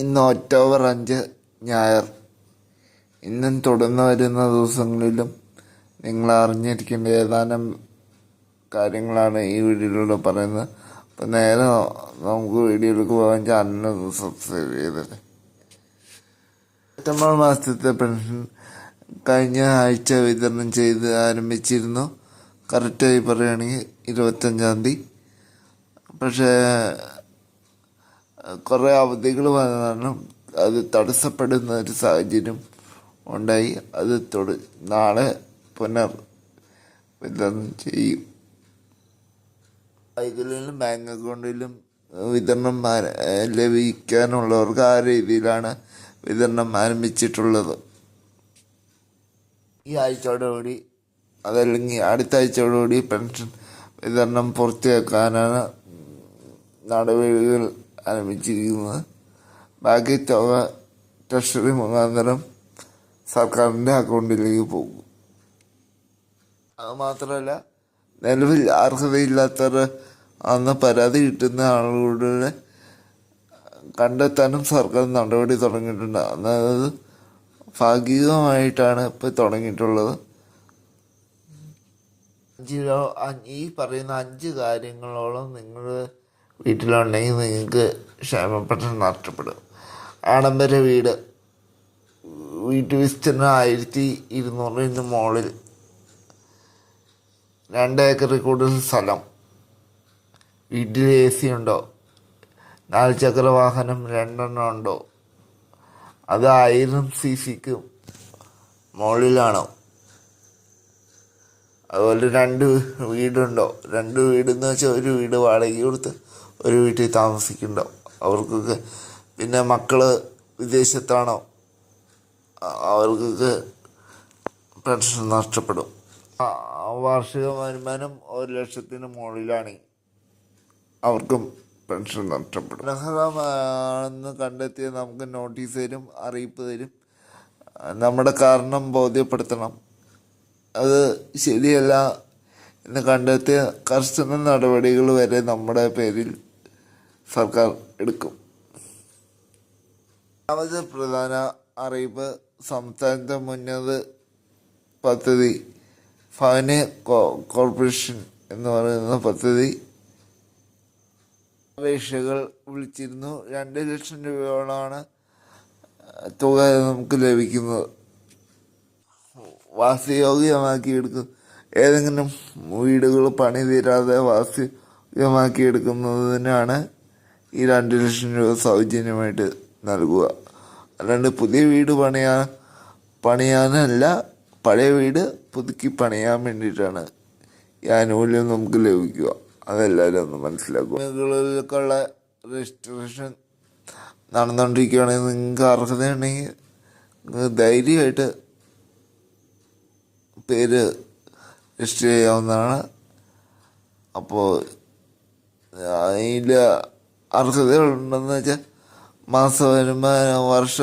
ഇന്ന് ഒക്ടോബർ അഞ്ച് ഞായർ. ഇന്നും തുടർന്ന് വരുന്ന ദിവസങ്ങളിലും നിങ്ങൾ അറിഞ്ഞിരിക്കേണ്ട ഏതാനും കാര്യങ്ങളാണ് ഈ വീഡിയോയിലൂടെ പറയുന്നത്. അപ്പം നേരെ നമുക്ക് വീഡിയോയിലേക്ക് പോകാൻ ചാനലിന് സബ്സ്ക്രൈബ് ചെയ്തത്. സെപ്റ്റംബർ മാസത്തെ പെൻഷൻ കഴിഞ്ഞ ആഴ്ച വിതരണം ചെയ്ത് ആരംഭിച്ചിരുന്നു. കറക്റ്റായി പറയുകയാണെങ്കിൽ ഇരുപത്തഞ്ചാം തീയതി. പക്ഷേ കുറേ അവധികൾ വന്ന കാരണം അത് തടസ്സപ്പെടുന്ന ഒരു സാഹചര്യം ഉണ്ടായി. അത് തൊടു നാളെ പുനർ വിതരണം ചെയ്യും. ഇതിലും ബാങ്ക് അക്കൗണ്ടിലും വിതരണം ലഭിക്കാനുള്ളവർക്ക് ആ രീതിയിലാണ് വിതരണം ആരംഭിച്ചിട്ടുള്ളത്. ഈ ആഴ്ചയോടുകൂടി അതല്ലെങ്കിൽ അടുത്ത ആഴ്ചയോടുകൂടി പെൻഷൻ വിതരണം പൂർത്തിയാക്കാനാണ് നടപടികൾ ആരംഭിച്ചിരിക്കുന്നത് ബാക്കി തുക ട്രഷറി മുഖാന്തരം സർക്കാരിന്റെ അക്കൗണ്ടിലേക്ക് പോകും. അത് മാത്രമല്ല നിലവിൽ അർഹതയില്ലാത്തവർ അന്ന് പരാതി കിട്ടുന്ന ആളുകളുടെ കണ്ടെത്താനും സർക്കാർ നടപടി തുടങ്ങിയിട്ടുണ്ട്. അതായത് ഭാഗികമായിട്ടാണ് ഇപ്പോൾ തുടങ്ങിയിട്ടുള്ളത്. അഞ്ച് ഈ പറയുന്ന അഞ്ച് കാര്യങ്ങളോളം നിങ്ങൾ വീട്ടിലുണ്ടെങ്കിൽ നിങ്ങൾക്ക് ക്ഷേമപ്പെട്ടം നഷ്ടപ്പെടും. ആഡംബര വീട്. വീട്ടു വിസ്തീർണം ആയിരത്തി ഇരുന്നൂറിന് മുകളിൽ രണ്ട് ഏക്കറിൽ കൂടുതൽ സ്ഥലം. വീട്ടിൽ എ സി ഉണ്ടോ? നാല് ചക്ര വാഹനം രണ്ടെണ്ണം ഉണ്ടോ? അത് ആയിരം സി സിക്ക് മുകളിലാണോ. അതുപോലെ രണ്ട് വീടുണ്ടോ? രണ്ട് വീടെന്ന് വെച്ചാൽ ഒരു വീട് വാടകയ്ക്ക് കൊടുത്ത് ഒരു വീട്ടിൽ താമസിക്കുന്നുണ്ടോ അവർക്കൊക്കെ പിന്നെ മക്കൾ വിദേശത്താണോ? അവർക്കൊക്കെ പെൻഷൻ നഷ്ടപ്പെടും. വാർഷിക വരുമാനം ഒരു ലക്ഷത്തിന് മുകളിലാണ്. അവർക്കും പെൻഷൻ നഷ്ടപ്പെടും. അർഹതമാണെന്ന് കണ്ടെത്തിയ നമുക്ക് നോട്ടീസ് തരും അറിയിപ്പ് തരും. നമ്മുടെ കാരണം ബോധ്യപ്പെടുത്തണം. അത് ശരിയല്ല എന്ന് കണ്ടെത്തിയ കർശന നടപടികൾ വരെ നമ്മുടെ പേരിൽ സർക്കാർ എടുക്കും. രണ്ടാമത് പ്രധാന അറിയിപ്പ് സംസ്ഥാനത്തെ മുന്നത് പദ്ധതി ഭവന കോർപ്പറേഷൻ എന്ന് പറയുന്ന പദ്ധതി. അപേക്ഷകൾ വിളിച്ചിരുന്നു. രണ്ട് ലക്ഷം രൂപയോളമാണ് തുക നമുക്ക് ലഭിക്കുന്നത്. വാസയോഗ്യമാക്കി എടുക്കും ഏതെങ്കിലും വീടുകൾ പണി തീരാതെ വാസയോഗ്യമാക്കി എടുക്കുന്നതിനാണ് ഈ രണ്ട് ലക്ഷം രൂപ സൗജന്യമായിട്ട് നൽകുക. അല്ലാണ്ട് പുതിയ വീട് പണിയാ പണിയാനല്ല പഴയ വീട് പുതുക്കി പണിയാൻ വേണ്ടിയിട്ടാണ് ഈ ആനുകൂല്യം നമുക്ക് ലഭിക്കുക. അതെല്ലാവരും ഒന്ന് മനസ്സിലാക്കുക. രജിസ്ട്രേഷൻ നടന്നുകൊണ്ടിരിക്കുകയാണെങ്കിൽ നിങ്ങൾക്ക് അർഹതയുണ്ടെങ്കിൽ ധൈര്യമായിട്ട് പേര് രജിസ്റ്റർ ചെയ്യാവുന്നതാണ്. അപ്പോൾ അതിൽ അർഹതകളുണ്ടെന്ന് വെച്ചാൽ മാസ വരുമാനം വർഷ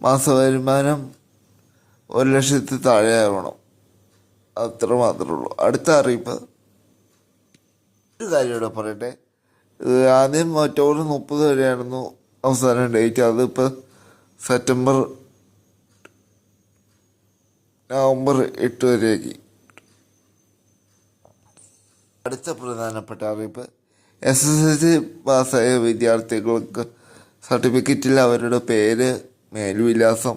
മാസവരുമാനം ഒരു ലക്ഷത്തിൽ താഴെ ആവണം അത്ര മാത്രമേ ഉള്ളൂ. അടുത്ത അറിയിപ്പ്. ഒരു കാര്യം ഇവിടെ പറയട്ടെ. ആദ്യം ഒക്ടോബർ മുപ്പത് വരെയായിരുന്നു അവസാനം ഡേറ്റ് അതിപ്പോൾ സെപ്റ്റംബർ നവംബർ എട്ട് വരെയാക്കി. അടുത്ത പ്രധാനപ്പെട്ട അറിയിപ്പ്. എസ് എസ് എൽ സി പാസ്സായ വിദ്യാർത്ഥികൾക്ക് സർട്ടിഫിക്കറ്റിൽ അവരുടെ പേര് മേൽവിലാസം.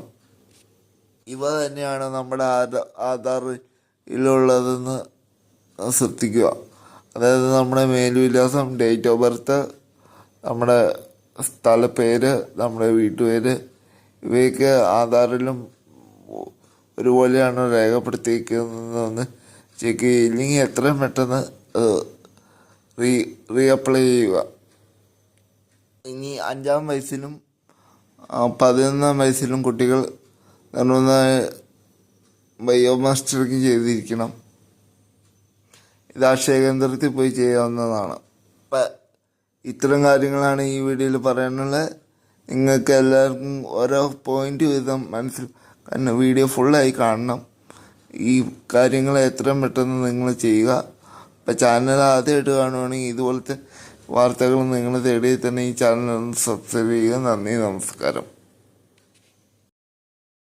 ഇവ തന്നെയാണ് നമ്മുടെ ആധാർ ആധാറിലുള്ളതെന്ന് ശ്രദ്ധിക്കുക. അതായത് നമ്മുടെ മേൽവിലാസം ഡേറ്റ് ഓഫ് ബർത്ത് നമ്മുടെ സ്ഥലപ്പേര് നമ്മുടെ വീട്ടുപേര് ഇവയൊക്കെ ആധാറിലും ഒരുപോലെയാണ് രേഖപ്പെടുത്തിയിരിക്കുന്നതെന്ന് ചെക്ക് ചെയ്യുക. ഇല്ലെങ്കിൽ എത്രയും പെട്ടെന്ന് റീ റീഅപ്ലൈ ചെയ്യുക. ഇനി അഞ്ചാം വയസ്സിലും പതിനൊന്നാം വയസ്സിലും കുട്ടികൾ നിർബന്ധമായ ബയോമാസ്റ്ററിങ് ചെയ്തിരിക്കണം. ഇത് അക്ഷയ കേന്ദ്രത്തിൽ പോയി ചെയ്യാവുന്നതാണ്. അപ്പം ഇത്തരം കാര്യങ്ങളാണ് ഈ വീഡിയോയിൽ പറയാനുള്ളത് നിങ്ങൾക്ക് എല്ലാവർക്കും ഓരോ പോയിന്റ് വീതം മനസ്സിൽ വീഡിയോ ഫുള്ളായി കാണണം. ഈ കാര്യങ്ങൾ എത്രയും പെട്ടെന്ന് നിങ്ങൾ ചെയ്യുക. ഇപ്പം ചാനൽ ആദ്യമായിട്ട് കാണുവാണെങ്കിൽ ഇതുപോലത്തെ വാർത്തകൾ നിങ്ങൾ തേടി തന്നെ ഈ ചാനൽ ഒന്ന് സബ്സ്ക്രൈബ് ചെയ്യുക. നന്ദി നമസ്കാരം.